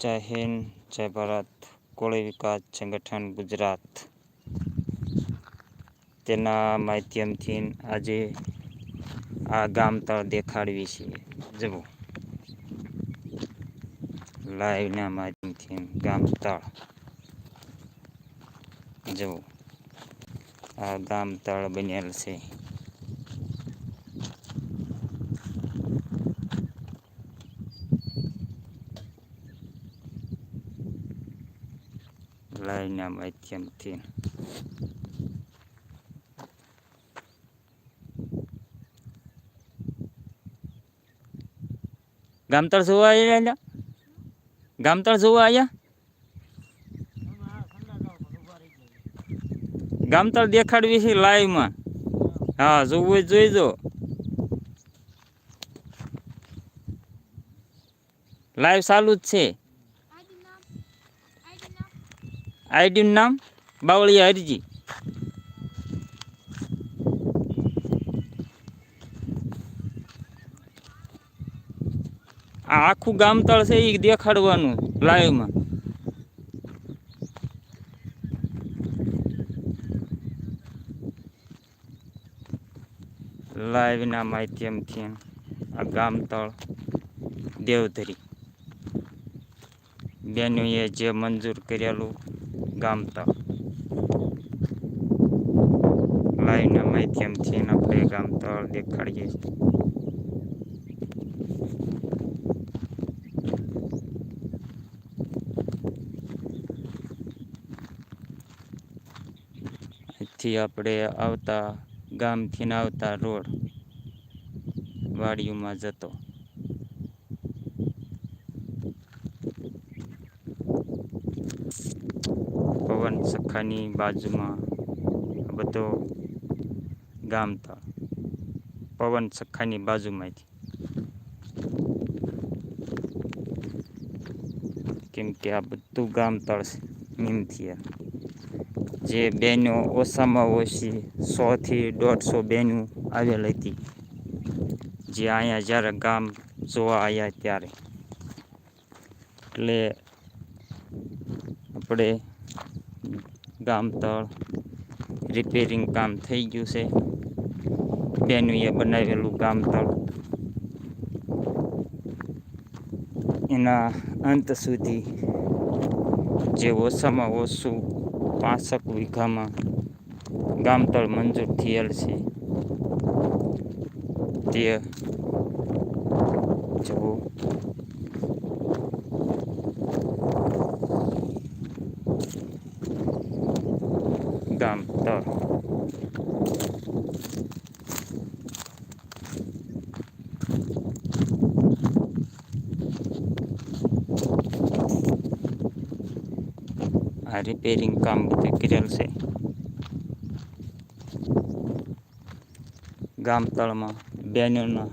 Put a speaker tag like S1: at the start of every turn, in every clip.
S1: જય હિન્દ, જય ભારત. કોળી વિકાસ સંગઠન ગુજરાત. તેના માધ્યમથી આજે આ ગામ તળ દેખાડવી છીએ જુઓ. લાઈવના માધ્યમથી ગામ તળ. જુઓ. આ ગામ તળ બનેલ છે. લાઈવના માધ્યમથી ગામતળ જોવા આવ્યા ગામતળ જોવા આવ્યા ગામતળ દેખાડવી છે લાઈવમાં હા જોવું જોઈજો લાઈવ ચાલુ જ છે આઈડીનું નામ? બાવળિયા હરજી. આ આખું ગામતળ છે એ દેખાડવાનું લાઈવમાં. લાઈવના માધ્યમથી આ ગામતળ દેવધરી. બેનોએ જે મંજૂર કરેલું ગામતળ લાઈવના માધ્યમથી આપણે ગામતળ દેખાડીએ છીએ. અહીંથી આપણે આવતા ગામથી આવતા રોડ વાડીઓમાં જતો પવન સખાની બાજુમાં બધો બધો ગામતળ પવન સખાની બાજુમાંથી. કેમ કે આ બધું ગામતળ છે નીમથી જે બહેનો ઓછામાં ઓછી સોથી દોઢસો બહેનો આવેલ હતી. જે અહીંયા જ્યારે ગામ જોવા આવ્યા ત્યારે. એટલે આપણે ગામતળ રિપેરિંગ કામ થઈ ગયું છે. બેનુએ બનાવેલું ગામતળ એના અંત સુધી જે ઓછામાં ઓછું પાંસઠ વીઘામાં ગામતળ મંજૂર થયેલ છે. તે જુઓ ગામતળ આ રિપેરિંગ કામ બધું કરેલ છે ગામતળમાં બહેનોના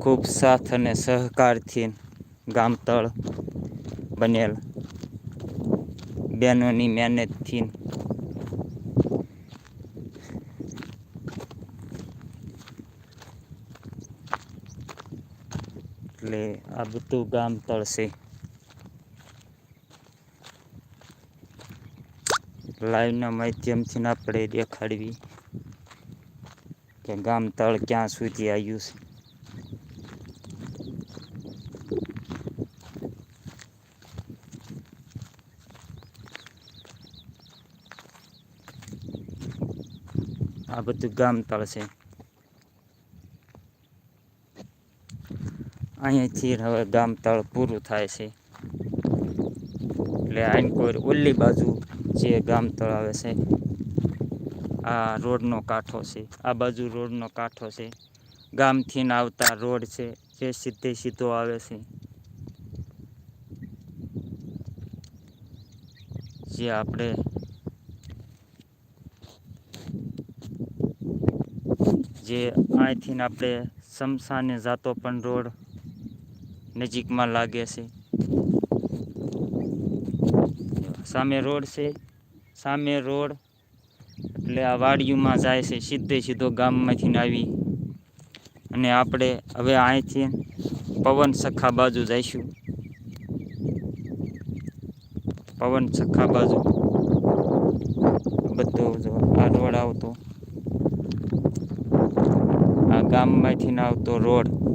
S1: ખૂબ સાથ અને સહકારથી ગામતળ બનેલ બહેનોની મહેનતથી એટલે આ બધું ગામ તળશે. લાઈવના માધ્યમથી ના પડે દેખાડવી કે ગામ તળ ક્યાં સુધી આવ્યું છે. આ બધું ગામ છે અહીંયાથી હવે ગામ તળ પૂરું થાય છે. એટલે આઈનકોર ઓલી બાજુ જે ગામ તળ આવે છે, આ રોડનો કાંઠો છે. આ બાજુ રોડનો કાંઠો છે. ગામથી આવતા રોડ છે, જે સીધે સીધો આવે છે. જે આપણે જે અહીંથી આપણે સમસાને જાતો પણ રોડ નજીકમાં લાગે છે. સામે રોડ છે. સામે રોડ એટલે આ વાડીઓમાં જાય છે, સીધે સીધો ગામમાંથી આવી. અને આપણે હવે અહીંથી પવન સખા બાજુ જઈશું. પવન સખા બાજુ. બધો જો આ રોડ આવતો. આ ગામમાંથી આવતો રોડ.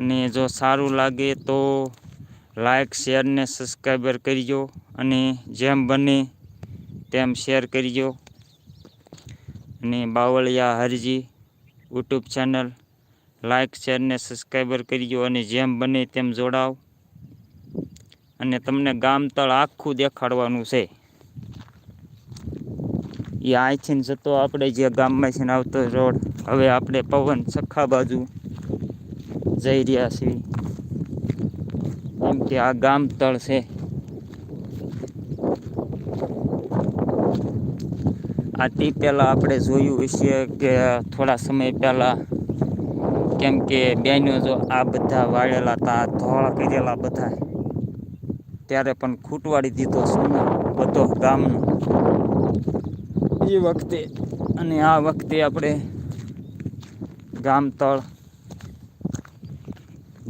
S1: અને જો સારું લાગે તો લાઈક, શેર ને સબસ્ક્રાઈબર કરજો અને જેમ બને તેમ શેર કરજો. અને Bavaliya Harji YouTube channel, like, share ને સબસ્ક્રાઈબર કરજો અને જેમ બને તેમ જોડાવ. અને તમને ગામતળ આખું દેખાડવાનું છે. એ આઈથી જતો આપણે જે ગામમાંથી આવતો રોડ, હવે આપણે પવન સખા બાજુ જઈ રહ્યા છીએ કેમ કે આ ગામતળ છે. આ તે પહેલાં આપણે જોયું હશે કે થોડા સમય પહેલાં કેમ કે બેનો જો આ બધા વાળેલા હતા ધોળા કરેલા બધા. ત્યારે પણ ખૂટવાડી દીધો સોના બધો ગામનો. એ વખતે અને આ વખતે આપણે ગામતળ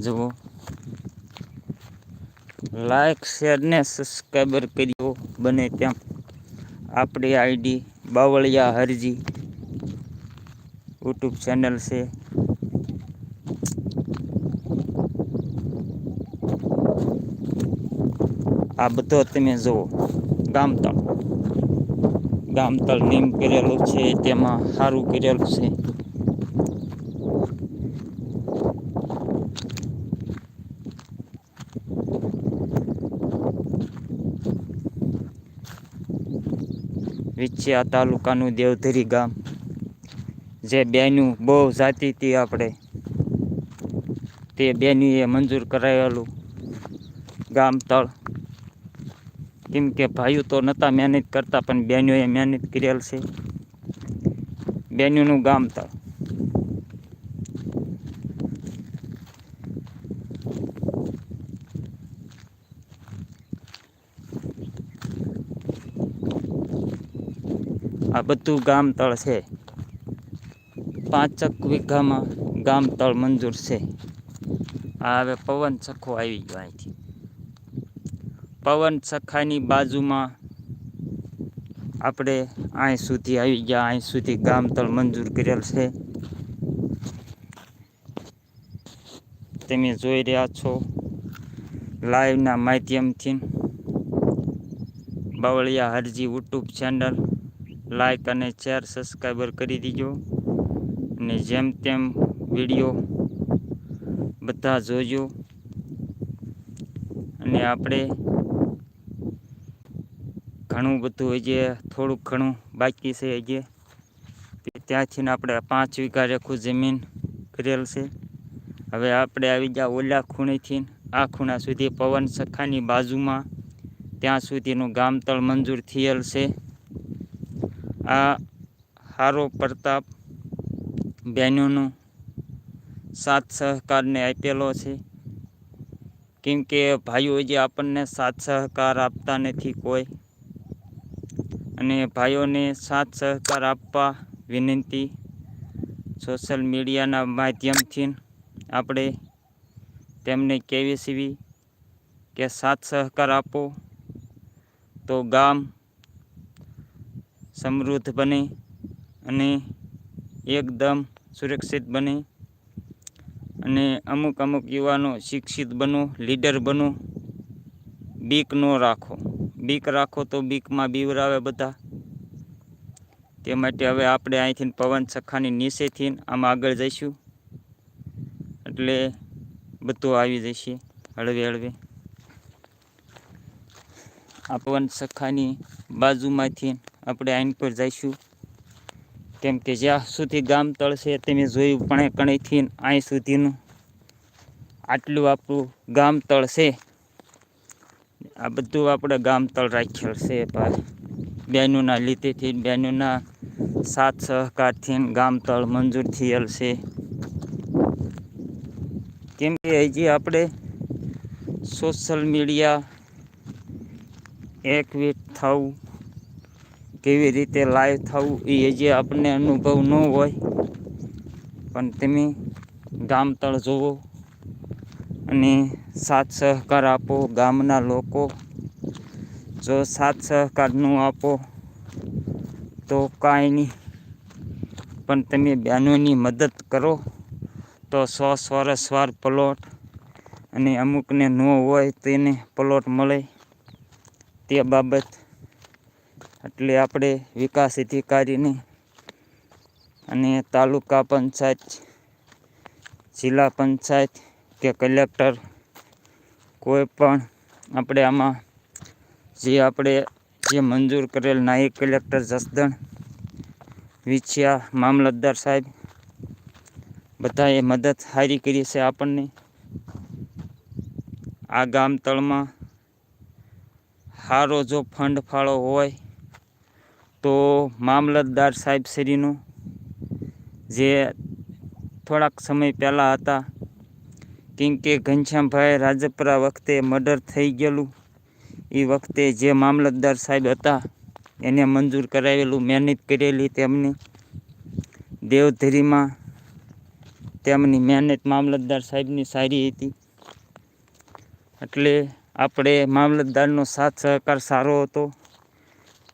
S1: જુઓ. લાઇક શેર ને સબસ્ક્રાઈબર કર્યો બને ત્યાં. આપણી ID Bavaliya Harji YouTube channel છે. આ બધો તમે જુઓ. ગામતળ ગામતળ નીમ કરેલું છે, તેમાં સારું કરેલું છે. વિછિયા તાલુકાનું દેવધરી ગામ, જે બેનું બહુ જાતી હતી આપણે. તે બેનીએ મંજૂર કરાયેલું ગામ તળ. કેમ કે ભાઈઓ તો નહોતા મહેનત કરતા, પણ બહેનોએ મહેનત કરેલ છે. બહેનોનું ગામ તળ. આ બધું ગામ તળ છે. પાંચક વીઘામાં ગામ તળ મંજૂર છે. આ હવે પવન સખો આવી ગયો અહીંથી. પવન સખાની બાજુમાં આપણે અહીં સુધી આવી ગયા અહીં સુધી ગામ તળ મંજૂર કરેલ છે. તમે જોઈ રહ્યા છો લાઈવના માધ્યમથી Bavaliya Harji YouTube channel like અને શેર સબસ્ક્રાઈબર કરી દીજો. અને જેમ તેમ વીડિયો બધા જોજો. અને આપણે ઘણું બધું હજી થોડુંક ઘણું બાકી છે હજી. ત્યાંથી આપણે પાંચ વીઘા રેખું જમીન કરેલ છે. હવે આપણે આવી ગયા ઓલા ખૂણેથી આ ખૂણા સુધી પવન સખાની બાજુમાં. ત્યાં સુધીનું ગામતળ મંજૂર થયેલ છે. આ હારો પ્રતાપ બહેનોનો સાથ સહકારને આપેલો છે. કેમ કે ભાઈઓ જે આપણને સાથ સહકાર આપતા નથી કોઈ અને ભાઈઓને સાથ સહકાર આપવા વિનંતી સોશિયલ મીડિયાના માધ્યમથી આપણે તેમને કહેવી સીવી કે સાથ સહકાર આપો. તો ગામ સમૃદ્ધ બને અને એકદમ સુરક્ષિત બને અને અમુક અમુક યુવાનો શિક્ષિત બનો, લીડર બનો. બીક ન રાખો. બીક રાખો તો બીકમાં બીવરાવે બધા. તે માટે હવે આપણે અહીંથી પવન સખાની નીચેથી આમાં આગળ જઈશું. એટલે બધું આવી જશે હળવે હળવે. આ પવન સખાની બાજુમાંથી આપણે આઈન પર જઈશું. કેમ કે જ્યાં સુધી ગામ તળ છે, તમે જોયું પણ કણેથી અહીં સુધીનું આટલું આપણું ગામ તળ છે. આ બધું આપણે ગામ તળ રાખેલ છે. ભાઈ બહેનોના લીધેથી બહેનોના સાથ સહકારથી ગામ તળ મંજૂર થયેલ છે. કેમ કે હજી આપણે સોશિયલ મીડિયા એક્ટિવેટ થવું કેવી રીતે લાઈવ થવું એ હજી આપણને અનુભવ ન હોય. પણ તમે ગામતળ જુઓ અને સાથ સહકાર આપો ગામના લોકો. જો સાથ સહકાર ન આપો તો કાંઈ નહીં. પણ તમે બહેનોની મદદ કરો તો સો સ્વરસ્વાર પ્લોટ અને અમુકને ન હોય તેને પ્લોટ મળે. તે બાબત એટલે આપણે વિકાસ અધિકારીને અને તાલુકા પંચાયત, જિલ્લા પંચાયત કે કલેક્ટર કોઈ પણ આપણે આમાં જે આપણે જે મંજૂર કરેલ નાયક કલેક્ટર જસદણ, વિછિયા, મામલતદાર સાહેબ બધાએ મદદ સારી કરી છે આપણને. આ ગામ તળમાં સારો જો ફંડ ફાળો હોય તો મામલતદાર સાહેબ શ્રીનું જે થોડાક સમય પહેલાં હતા, કેમ કે ઘનશ્યામભાઈ રાજપરા વખતે મર્ડર થઈ ગયેલું એ વખતે જે મામલતદાર સાહેબ હતા, એને મંજૂર કરાવેલું, મહેનત કરેલી તેમની. દેવધરીમાં તેમની મહેનત મામલતદાર સાહેબની સારી હતી. એટલે આપણે મામલતદારનો સાથ સહકાર સારો હતો.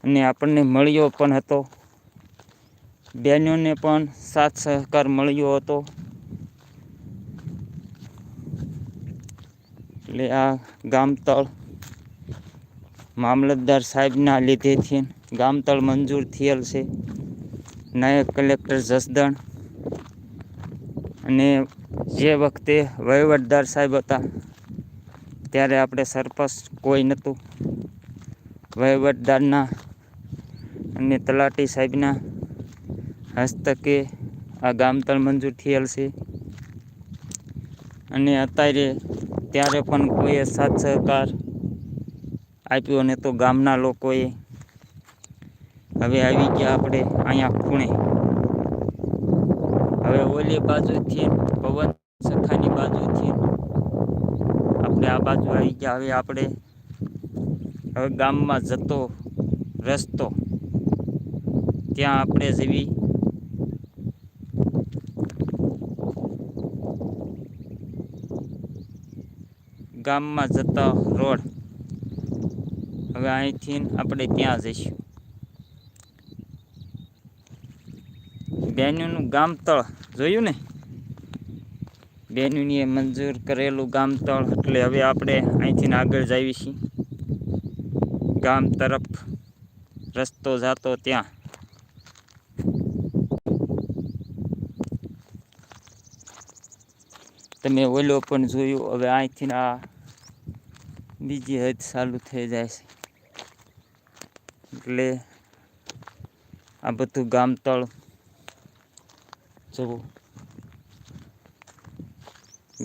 S1: અને આપણને મળ્યો પણ હતો. બહેનોને પણ સાથ સહકાર મળ્યો હતો. એટલે આ ગામતળ મામલતદાર સાહેબના લીધેથી ગામતળ મંજૂર થયેલ છે. નાયક કલેક્ટર જસદણ અને જે વખતે વહીવટદાર સાહેબ હતા, ત્યારે આપણે સરપંચ કોઈ નહોતું. વહીવટદારના અને તલાટી સાહેબના હસ્તકે આ ગામતળ મંજૂર થયેલ છે. અને અત્યારે ત્યારે પણ કોઈએ સાથ સહકાર આપ્યો ને તો ગામના લોકોએ હવે આવી ગયા આપણે અહીંયા ખૂણે હવે ઓલી બાજુથી પવન સખાની બાજુથી આપણે આ બાજુ આવી ગયા. હવે આપણે હવે ગામમાં જતો રસ્તો ત્યાં આપણે જેવી ગામમાં જતા રોડ, હવે અહીંથી આપણે ત્યાં જઈશું. બેનુનું ગામતળ જોયું ને? બેનુની મંજૂર કરેલું ગામતળ, એટલે હવે આપણે અહીંથી આગળ જઈએ છીએ ગામ તરફ રસ્તો જાતો ત્યાં. તમે ઓલો પણ જોયું, હવે અહીંથી આ બીજી હદ ચાલુ થઈ જાય છે. એટલે આ બધું ગામતળ જવું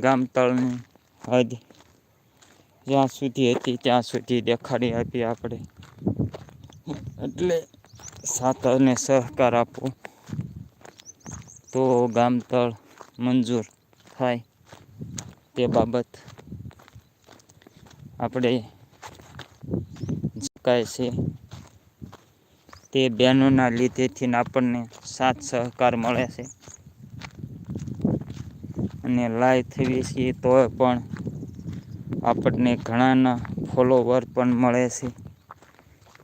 S1: ગામતળની હદ જ્યાં સુધી હતી, ત્યાં સુધી દેખાડી આપી આપણે. એટલે સાથ અને સહકાર આપો. તો ગામતળ મંજૂર થાય. તે બાબત આપણે શકાય છે. તે બહેનોના લીધેથી આપણને સાથ સહકાર મળે છે. અને લાઈવ થઈએ છીએ તો પણ આપણને ઘણાના ફોલોવર પણ મળે છે.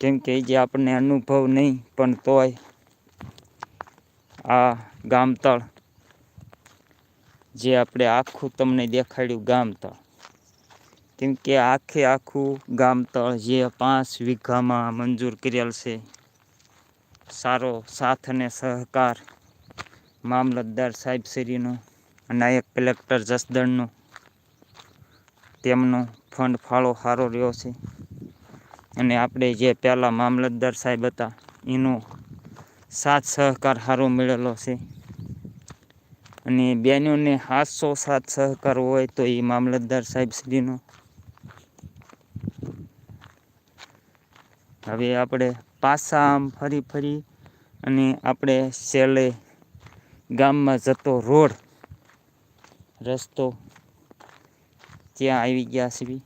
S1: કેમ કે જે આપણને અનુભવ નહીં પણ તોય આ ગામતળ જે આપણે આખું તમને દેખાડ્યું ગામતળ કેમ કે આખે આખું ગામતળ જે પાંચ વીઘામાં મંજૂર કરેલ છે. સારો સાથ અને સહકાર મામલતદાર સાહેબ શ્રીનો નાયક કલેક્ટર જસદણનો. તેમનો ફંડ ફાળો સારો રહ્યો છે. અને આપણે જે પહેલાં મામલતદાર સાહેબ હતા, એનો સાથ સહકાર સારો મળેલો છે. અને બહેનોને હાથસો સાથ સહકાર હોય તો એ મામલતદાર સાહેબ શ્રીનો. હવે આપણે પાછા આમ ફરી ફરી અને આપણે છેલ્લે ગામમાં જતો રોડ રસ્તો ત્યાં આવી ગયા છીએ.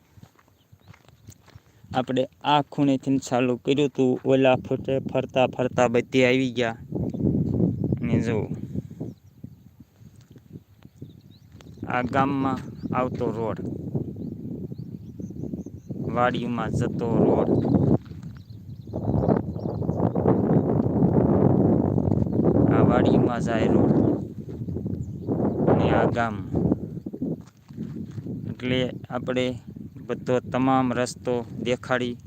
S1: આપણે આ ખૂણેથી ચાલુ કર્યું હતું, ઓલા ફૂટે ફરતા ફરતા બધી આવી ગયા. અને જુઓ આ ગામમાં આવતો રોડ. વાડીમાં જતો રોડ. આ વાડીમાં જાય રોડ. અને આ ગામ. એટલે આપણે બધો તમામ રસ્તો દેખાડી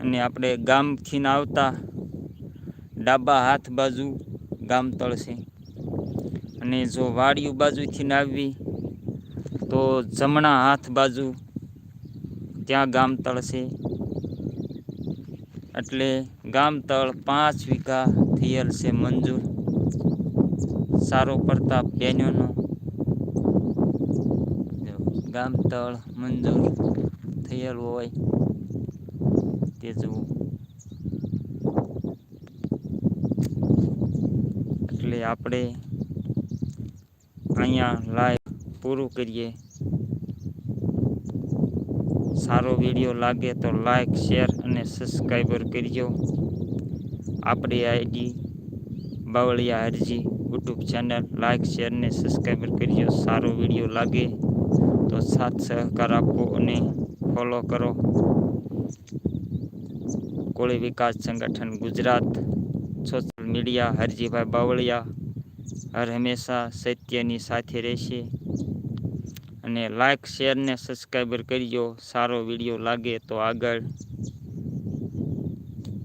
S1: અને આપણે ગામથી આવતા ડાબા હાથ બાજુ ગામ તળશે. અને જો વાડિયું બાજુથી નાવવી તો જમણા હાથ બાજુ ત્યાં ગામ તળશે એટલે ગામ તળ પાંચ વીઘા થયેલ છે મંજૂર. સારો પ્રતાપ બેનોનો ગામતળ ગામ તળ મંજૂર થયેલ હોય તે જુઓ. એટલે આપણે અહીંયા લાઈવ પૂરું કરીએ. સારો વીડિયો લાગે તો લાઈક શેર અને સબસ્ક્રાઈબર કરજો. આપણી ID Bavaliya Harji YouTube channel like share ને સબસ્ક્રાઈબર કરજો. સારો વીડિયો લાગે તો સાથ સહકાર આપો અને ફોલો કરો. Koli Vikas Sangathan Gujarat social media Harjibhai Bavaliya. હર હંમેશા સત્યની સાથે રહેશે. અને લાઈક શેર ને સબસ્ક્રાઈબર કરજો. સારો વીડિયો લાગે તો આગળ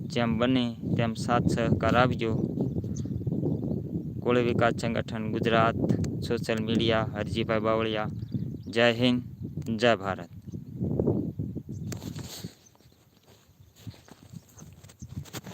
S1: જેમ બને તેમ સાથ સહકાર આપજો. Koli Vikas Sangathan, Gujarat social media Harjibhai Bavaliya. જય હિન્દ, જય ભારત.